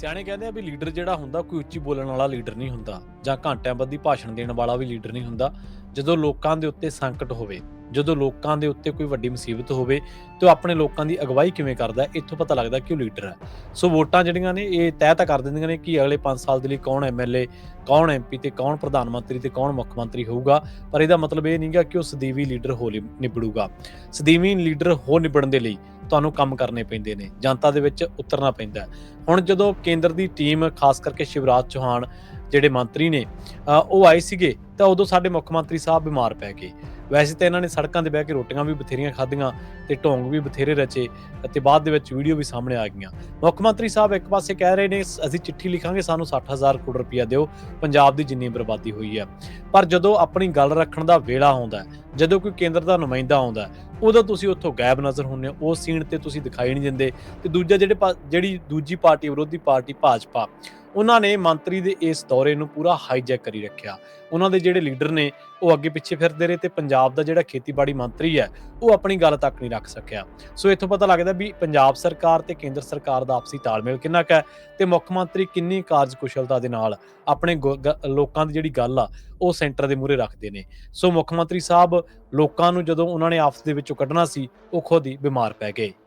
ਸਿਆਣੇ ਕਹਿੰਦੇ ਆ ਵੀ ਲੀਡਰ ਜਿਹੜਾ ਹੁੰਦਾ ਕੋਈ ਉੱਚੀ ਬੋਲਣ ਵਾਲਾ ਲੀਡਰ ਨਹੀਂ ਹੁੰਦਾ ਜਾਂ ਘੰਟਿਆਂ ਬੱਧੀ ਭਾਸ਼ਣ ਦੇਣ ਵਾਲਾ ਵੀ ਲੀਡਰ ਨਹੀਂ ਹੁੰਦਾ। ਜਦੋਂ ਲੋਕਾਂ ਦੇ ਉੱਤੇ ਸੰਕਟ ਹੋਵੇ, ਜਦੋਂ ਲੋਕਾਂ ਦੇ ਉੱਤੇ ਕੋਈ ਵੱਡੀ ਮੁਸੀਬਤ ਹੋਵੇ, ਤੇ ਉਹ ਆਪਣੇ ਲੋਕਾਂ ਦੀ ਅਗਵਾਈ ਕਿਵੇਂ ਕਰਦਾ ਇੱਥੋਂ ਪਤਾ ਲੱਗਦਾ ਕਿ ਉਹ ਲੀਡਰ ਹੈ। ਸੋ ਵੋਟਾਂ ਜਿਹੜੀਆਂ ਨੇ, ਇਹ ਤੈਅ ਤਾਂ ਕਰ ਦਿੰਦੀਆਂ ਨੇ ਕਿ ਅਗਲੇ 5 ਸਾਲ ਦੇ ਲਈ ਕੌਣ ਐਮਐਲਏ ਕੌਣ ਐਮਪੀ ਤੇ ਕੌਣ ਪ੍ਰਧਾਨ ਮੰਤਰੀ ਤੇ ਕੌਣ ਮੁੱਖ ਮੰਤਰੀ ਹੋਊਗਾ। ਪਰ ਇਹਦਾ ਮਤਲਬ ਇਹ ਨਹੀਂਗਾ ਕਿ ਉਹ ਸਦੀਵੀ ਲੀਡਰ ਹੋ ਲਿ- ਨਿਬੜੂਗਾ। ਸਦੀਵੀ ਲੀਡਰ ਹੋ ਨਿਬੜਨ ਦੇ ਲਈ ਤੁਹਾਨੂੰ ਕੰਮ ਕਰਨੇ ਪੈਂਦੇ ਨੇ, ਜਨਤਾ ਦੇ ਵਿੱਚ ਉਤਰਨਾ ਪੈਂਦਾ ਹੁਣ ਜਦੋਂ ਕੇਂਦਰ ਦੀ ਟੀਮ, ਖਾਸ ਕਰਕੇ ਸ਼ਿਵਰਾਜ ਚੌਹਾਨ ਜਿਹੜੇ ਮੰਤਰੀ ਨੇ ਉਹ ਆਏ ਸੀਗੇ, ਤਾਂ ਉਦੋਂ ਸਾਡੇ ਮੁੱਖ ਮੰਤਰੀ ਸਾਹਿਬ ਬਿਮਾਰ ਪੈ ਗਏ। ਵੈਸੇ ਤਾਂ ਇਹਨਾਂ ਨੇ ਸੜਕਾਂ ਤੇ ਬਹਿ ਕੇ ਰੋਟੀਆਂ ਵੀ ਬਥੇਰੀਆਂ ਖਾਧੀਆਂ ਤੇ ਢੋਂਗ ਵੀ ਬਥੇਰੇ ਰਚੇ ਅਤੇ ਬਾਅਦ ਦੇ ਵਿੱਚ ਵੀਡੀਓ ਵੀ ਸਾਹਮਣੇ ਆ ਗਈਆਂ। ਮੁੱਖ ਮੰਤਰੀ ਸਾਹਿਬ ਇੱਕ ਪਾਸੇ ਕਹਿ ਰਹੇ ਨੇ ਅਸੀਂ ਚਿੱਠੀ ਲਿਖਾਂਗੇ, ਸਾਨੂੰ 60000 ਕਰੋੜ ਰੁਪਇਆ ਦਿਓ, ਪੰਜਾਬ ਦੀ ਜਿੰਨੀ ਬਰਬਾਦੀ ਹੋਈ ਹੈ। ਪਰ ਜਦੋਂ ਆਪਣੀ ਗੱਲ ਰੱਖਣ ਦਾ ਵੇਲਾ ਆਉਂਦਾ ਜਦੋਂ ਕੋਈ ਕੇਂਦਰ ਦਾ ਨੁਮਾਇੰਦਾ ਆਉਂਦਾ ਉਦੋਂ ਤੁਸੀਂ ਉੱਥੋਂ ਗਾਇਬ ਨਜ਼ਰ ਹੁੰਦੇ ਹੋ, ਉਹ ਸੀਨ ਤੇ ਤੁਸੀਂ ਦਿਖਾਈ ਨਹੀਂ ਦਿੰਦੇ। ਤੇ ਦੂਜਾ ਜਿਹੜੇ ਜਿਹੜੀ ਦੂਜੀ ਪਾਰਟੀ, ਵਿਰੋਧੀ ਪਾਰਟੀ ਭਾਜਪਾ, ਉਹਨਾਂ ਨੇ ਮੰਤਰੀ ਦੇ ਇਸ ਦੌਰੇ ਨੂੰ ਪੂਰਾ ਹਾਈਜੈਕ ਕਰੀ ਰੱਖਿਆ। ਉਹਨਾਂ ਦੇ ਜਿਹੜੇ ਲੀਡਰ ਨੇ, ਉਹ ਅੱਗੇ ਪਿੱਛੇ ਫਿਰਦੇ ਰਹੇ ਤੇ ਪੰਜਾਬ ਦਾ ਜਿਹੜਾ ਖੇਤੀਬਾੜੀ ਮੰਤਰੀ ਹੈ, ਉਹ ਆਪਣੀ ਗੱਲ ਤੱਕ ਨਹੀਂ ਰੱਖ ਸਕਿਆ। ਸੋ ਇੱਥੋਂ ਪਤਾ ਲੱਗਦਾ ਵੀ ਪੰਜਾਬ ਸਰਕਾਰ ਤੇ ਕੇਂਦਰ ਸਰਕਾਰ ਦਾ ਆਪਸੀ ਤਾਲਮੇਲ ਕਿੰਨਾ ਕੁ ਹੈ ਤੇ ਮੁੱਖ ਮੰਤਰੀ ਕਿੰਨੀ ਕਾਰਜਕੁਸ਼ਲਤਾ ਦੇ ਨਾਲ ਆਪਣੇ ਗੁ- ਲੋਕਾਂ ਦੀ ਜਿਹੜੀ ਗੱਲ ਆ ਉਹ ਸੈਂਟਰ ਦੇ ਮੂਹਰੇ ਰੱਖਦੇ ਨੇ। ਸੋ ਮੁੱਖ ਮੰਤਰੀ ਸਾਹਿਬ ਲੋਕਾਂ ਨੂੰ ਜਦੋਂ ਉਹਨਾਂ ਨੇ ਆਪਸ ਦੇ ਵਿੱਚੋਂ ਕੱਢਣਾ ਸੀ, ਉਹ ਖੁਦ ਹੀ ਬਿਮਾਰ ਪੈ ਗਏ।